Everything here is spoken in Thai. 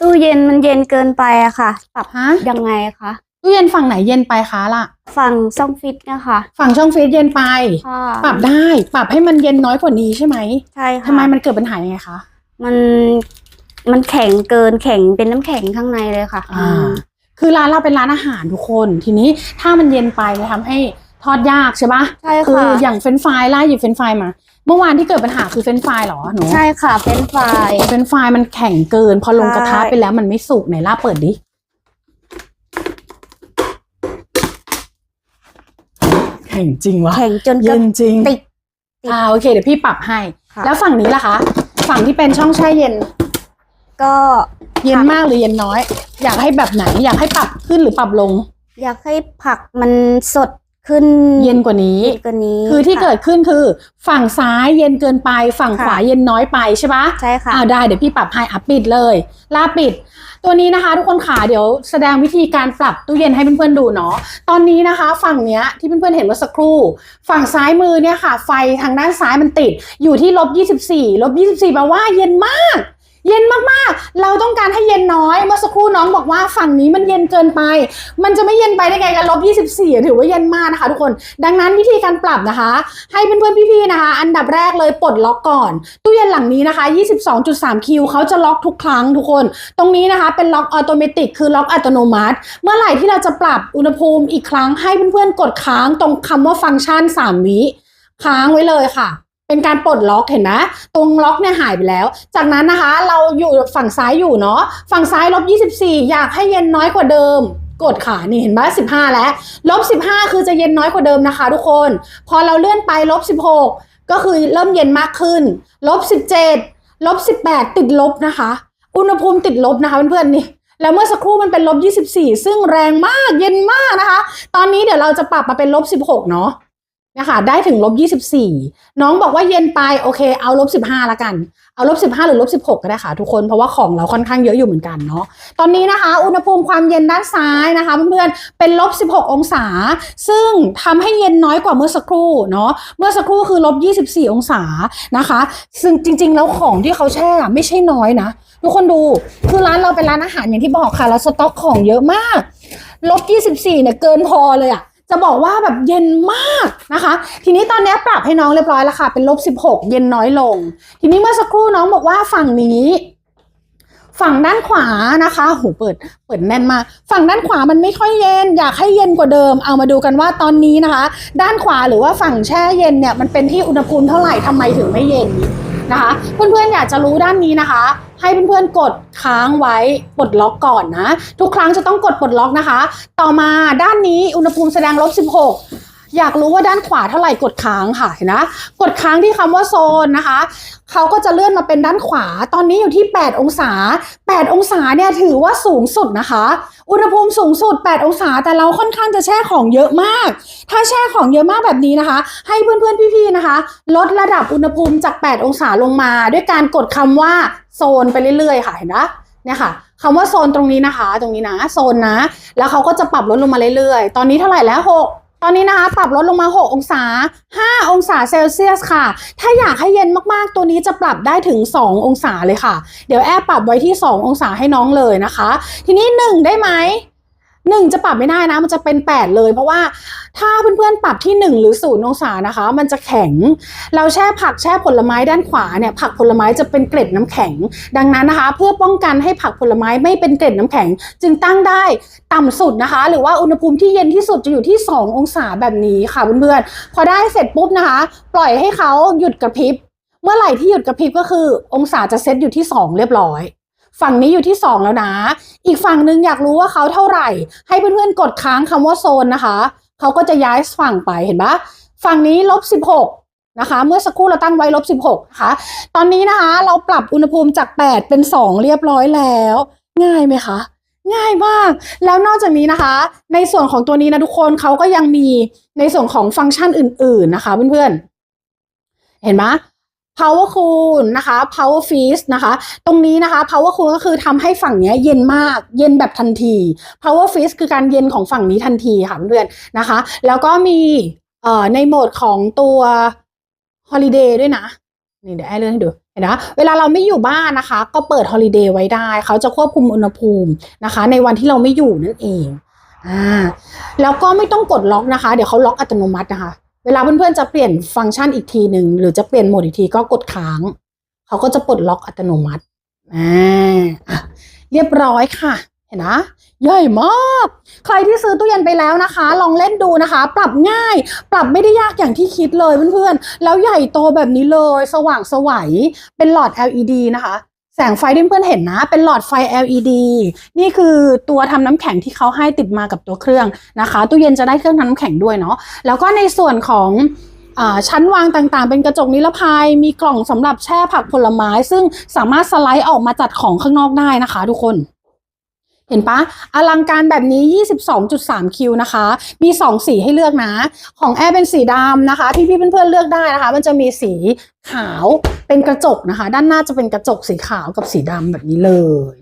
ตู้เย็นมันเย็นเกินไปอะค่ะ ปรับฮะ ยังไงคะตู้เย็นฝั่งไหนเย็นไปคะล่ะ ฝั่งช่องฟิตนะคะฝั่งช่องฟรีซเย็นไป ค่ะปรับได้ ปรับให้มันเย็นน้อยกว่านี้ใช่ไหมใช่ค่ะทำไมมันเกิดปัญหายังไงคะ มันมันแข็งเกินแข็งเป็นน้ำแข็งข้างในเลยค่ะอ่า คือร้านเราเป็นร้านอาหารทุกคน ทีนี้ถ้ามันเย็นไปมันทำให้ ทอดยากใช่ปะใช่คือค่ะอย่างเฟรนช์ฟรายล่าหยิบเฟรนช์ฟรายมา เมื่อวานที่เกิดปัญหาคือเฟรนช์ฟรายเหรอหนูใช่ค่ะเป็นไฟรายเฟรนช์ฟรายมันแข็งเกิน พอลงกระทะใช่ไปแล้วมันไม่สุกไหนล่าเปิดดิแข็งจริงวะแข็งจนกเย็ระนจริงติกติดอ่าโอเคเดี๋ยวพี่ปรับให้ค่ะแล้วฝั่งนี้ล่ะคะ ฝั่งที่เป็นช่องแช่เย็น ก็เย็นมากหรือเย็นน้อย อยากให้แบบไหน อยากให้ปรับขึ้นหรือปรับลง อยากให้ผักมันสด ขึ้นเย็นกว่านี้ เย็นกว่านี้คือที่ะ เกิดขึ้นคือ ฝั่งซ้ายเย็นเกินไป ฝั่งค่ะขวาเย็นน้อยไปใช่ปะใช่ค่ะ อ่าได้เดี๋ยวพี่ปรับให้อะปิดเลย ลาปิด ตัวนี้นะคะ ทุกคนขาเดี๋ยวแสดงวิธีการปรับตู้เย็นให้เพื่อนๆดูเนาะตอนนี้นะคะ ฝั่งเนี้ยที่เพื่อนๆเห็นเมื่อสักครู่ ฝั่งซ้ายมือเนี่ยค่ะ ไฟทางด้านซ้ายมันติด อยู่ที่ลบ24ลบ24แปลว่าเย็นมาก เย็นมากๆ เราต้องการให้เย็นน้อย เมื่อสักครู่น้องบอกว่าฝั่งนี้มันเย็นเกินไป มันจะไม่เย็นไปได้ไงกันลบ24อ่ถือว่าเย็นมากนะคะ ทุกคน ดังนั้นวิธีการปรับนะคะ ให้เพื่อนๆพี่ๆนะคะ อันดับแรกเลยปลดล็อกก่อน ตู้เย็นหลังนี้นะคะ 22.3 คิวเขาจะล็อกทุกครั้งทุกคน ตรงนี้นะคะเป็นล็อกออโตเมติคือล็อกอัตโนมัติ เมื่อไหร่ที่เราจะปรับอุณหภูมิอีกครั้งให้เพื่อนๆกดค้างตรงคำว่าฟังก์ชัน 3 วิค้างไว้เลยค่ะ เป็นการปลดล็อกเห็นไหมตรงล็อกเนี่ยหายไปแล้ว จากนั้นนะคะเราอยู่ฝั่งซ้ายอยู่เนาะฝั่งซ้ายลบ24 อยากให้เย็นน้อยกว่าเดิมกดค่ะนี่เห็นไหม15แล้วลบ15คือจะเย็นน้อยกว่าเดิมนะคะ ทุกคน พอเราเลื่อนไปลบ16ก็คือเริ่มเย็นมากขึ้นลบ17ลบ18ติดลบนะคะ อุณหภูมิติดลบนะคะเพื่อนๆนี่แล้วเมื่อสักครู่มันเป็นลบ24ซึ่งแรงมากเย็นมากนะคะ ตอนนี้เดี๋ยวเราจะปรับมาเป็นลบ16เนาะ นะคะได้ถึงลบ24น้องบอกว่าเย็นไปโอเคเอาลบ15ละกัน เอาลบ15หรือลบ16ก็ได้ค่ะทุกคนเพราะว่าของเราค่อนข้างเยอะอยู่เหมือนกันเนาะตอนนี้นะคะ อุณหภูมิความเย็นด้านซ้ายนะคะเพื่อนๆเป็นลบ16องศา ซึ่งทำให้เย็นน้อยกว่าเมื่อสักครู่เนาะเมื่อสักครู่คือลบ24องศานะคะ ซึ่งจริง ๆ แล้วของที่เขาแช่ไม่ใช่น้อยนะทุกคนดูคือร้านเราเป็นร้านอาหารอย่างที่บอกค่ะแล้วสต็อกของเยอะมากลบ24เนี่ยเกินพอเลยอะ จะบอกว่าแบบเย็นมากนะคะ ทีนี้ตอนนี้ปรับให้น้องเรียบร้อยแล้วค่ะ เป็นลบ 16 เย็นน้อยลง ทีนี้เมื่อสักครู่น้องบอกว่าฝั่งนี้ฝั่งด้านขวานะคะโหเปิด เปิดแน่นมากฝั่งด้านขวามันไม่ค่อยเย็น อยากให้เย็นกว่าเดิม เอามาดูกันว่าตอนนี้นะคะ ด้านขวาหรือว่าฝั่งแช่เย็นเนี่ย มันเป็นที่อุณหภูมิเท่าไหร่ทำไมถึงไม่เย็นนะคะ เพื่อนๆอยากจะรู้ด้านนี้นะคะ ให้เพื่อนๆกดค้างไว้ปลดล็อกก่อนนะ ทุกครั้งจะต้องกดปลดล็อกนะคะ ต่อมาด้านนี้อุณหภูมิแสดงลบ16 อยากรู้ว่าด้านขวาเท่าไหร่กดค้างค่ะเห็นนะกดค้างที่คำว่าโซนนะคะเขาก็จะเลื่อนมาเป็นด้านขวา ตอนนี้อยู่ที่ 8 องศา 8 องศาเนี่ยถือว่าสูงสุดนะคะ อุณหภูมิสูงสุด 8 องศา แต่เราค่อนข้างจะแช่ของเยอะมาก ถ้าแช่ของเยอะมากแบบนี้นะคะ ให้เพื่อนๆพี่ๆนะคะ ลดระดับอุณหภูมิจาก 8 องศาลงมา ด้วยการกดคำว่าโซนไปเรื่อยๆ ค่ะเห็นนะเนี่ยค่ะคำว่าโซนตรงนี้นะคะ ตรงนี้นะโซนนะ แล้วเขาก็จะปรับลดลงมาเรื่อยๆ ตอนนี้เท่าไหร่แล้ว 6 ตอนนี้นะคะปรับลดลงมา 6 องศา 5 องศาเซลเซียสค่ะ ถ้าอยากให้เย็นมากๆ ตัวนี้จะปรับได้ถึง 2 องศาเลยค่ะ เดี๋ยวแอบปรับไว้ที่ 2 องศาให้น้องเลยนะคะ ทีนี้ 1 ได้ไหม หนึ่งจะปรับไม่ได้นะ มันจะเป็น 8 เลย เพราะว่าถ้าเพื่อนๆปรับที่ 1 หรือ0องศานะคะ มันจะแข็ง เราแช่ผักแช่ผลไม้ด้านขวาเนี่ยผักผลไม้จะเป็นเกล็ดน้ำแข็ง ดังนั้นนะคะ เพื่อป้องกันให้ผักผลไม้ไม่เป็นเกล็ดน้ำแข็ง จึงตั้งได้ต่ำสุดนะคะ หรือว่าอุณหภูมิที่เย็นที่สุดจะอยู่ที่ 2 องศาแบบนี้ค่ะเพื่อนๆพอได้เสร็จปุ๊บนะคะ ปล่อยให้เขาหยุดกระพริบเมื่อไหร่ที่หยุดกระพริบก็คือ องศาจะเซตอยู่ที่ 2 เรียบร้อย ฝั่งนี้อยู่ที่ 2 แล้วนะ อีกฝั่งหนึ่งอยากรู้ว่าเขาเท่าไหร่ ให้เพื่อนๆกดค้างคำว่าโซนนะคะ เขาก็จะย้ายฝั่งไปเห็นปะฝั่งนี้ลบ16นะคะ เมื่อสักครู่เราตั้งไว้ลบ16นะคะ ตอนนี้นะคะเราปรับอุณหภูมิจาก 8 เป็น 2 เรียบร้อยแล้ว ง่ายไหมคะง่ายมาก แล้วนอกจากนี้นะคะ ในส่วนของตัวนี้นะทุกคนเขาก็ยังมีในส่วนของฟังก์ชันอื่น ๆนะคะ เพื่อนๆ เห็นไหม power cool นะคะ power freeze นะคะ ตรงนี้นะคะ power cool ก็คือทำให้ฝั่งนี้เย็นมาก เย็นแบบทันที power freeze คือการเย็นของฝั่งนี้ทันทีค่ะเพื่อนๆนะคะ แล้วก็มีเอ่อในโหมดของตัว holiday ด้วยนะนี่เดี๋ยวแอร์เลื่อนให้ดูเห็นนะเวลาเราไม่อยู่บ้านนะคะ ก็เปิดฮอลิเดย์ไว้ได้ เขาจะควบคุมอุณหภูมินะคะ ในวันที่เราไม่อยู่นั่นเองอ่าแล้วก็ไม่ต้องกดล็อกนะคะ เดี๋ยวเขาล็อกอัตโนมัตินะคะ เวลาเพื่อนๆจะเปลี่ยนฟังก์ชันอีกทีหนึ่งหรือจะเปลี่ยนโหมดอีกทีก็กดค้าง เขาก็จะปลดล็อกอัตโนมัติอ่าเรียบร้อยค่ะ เห็นนะใหญ่มาก ใครที่ซื้อตู้เย็นไปแล้วนะคะ ลองเล่นดูนะคะ ปรับง่าย ปรับไม่ได้ยากอย่างที่คิดเลยเพื่อนๆ แล้วใหญ่โตแบบนี้เลย สว่างสวัยเป็นหลอด LED นะคะ แสงไฟที่เพื่อนเห็นนะ เป็นหลอดไฟ LED นี่คือตัวทำน้ำแข็งที่เขาให้ติดมากับตัวเครื่องนะคะ ตู้เย็นจะได้เครื่องทำน้ำแข็งด้วยเนาะแล้วก็ในส่วนของอชั้นวางต่างๆ เป็นกระจกนิรภัย มีกล่องสำหรับแช่ผักผลไม้ ซึ่งสามารถสไลด์ออกมาจัดของข้างนอกได้นะคะทุกคน เห็นปะอลังการแบบนี้ 22.3 คิวนะคะ มี 2 สีให้เลือกนะ ของแอร์เป็นสีดำนะคะที่พี่เพื่อนๆเลือกได้นะคะ มันจะมีสีขาวเป็นกระจกนะคะ ด้านหน้าจะเป็นกระจกสีขาวกับสีดำแบบนี้เลย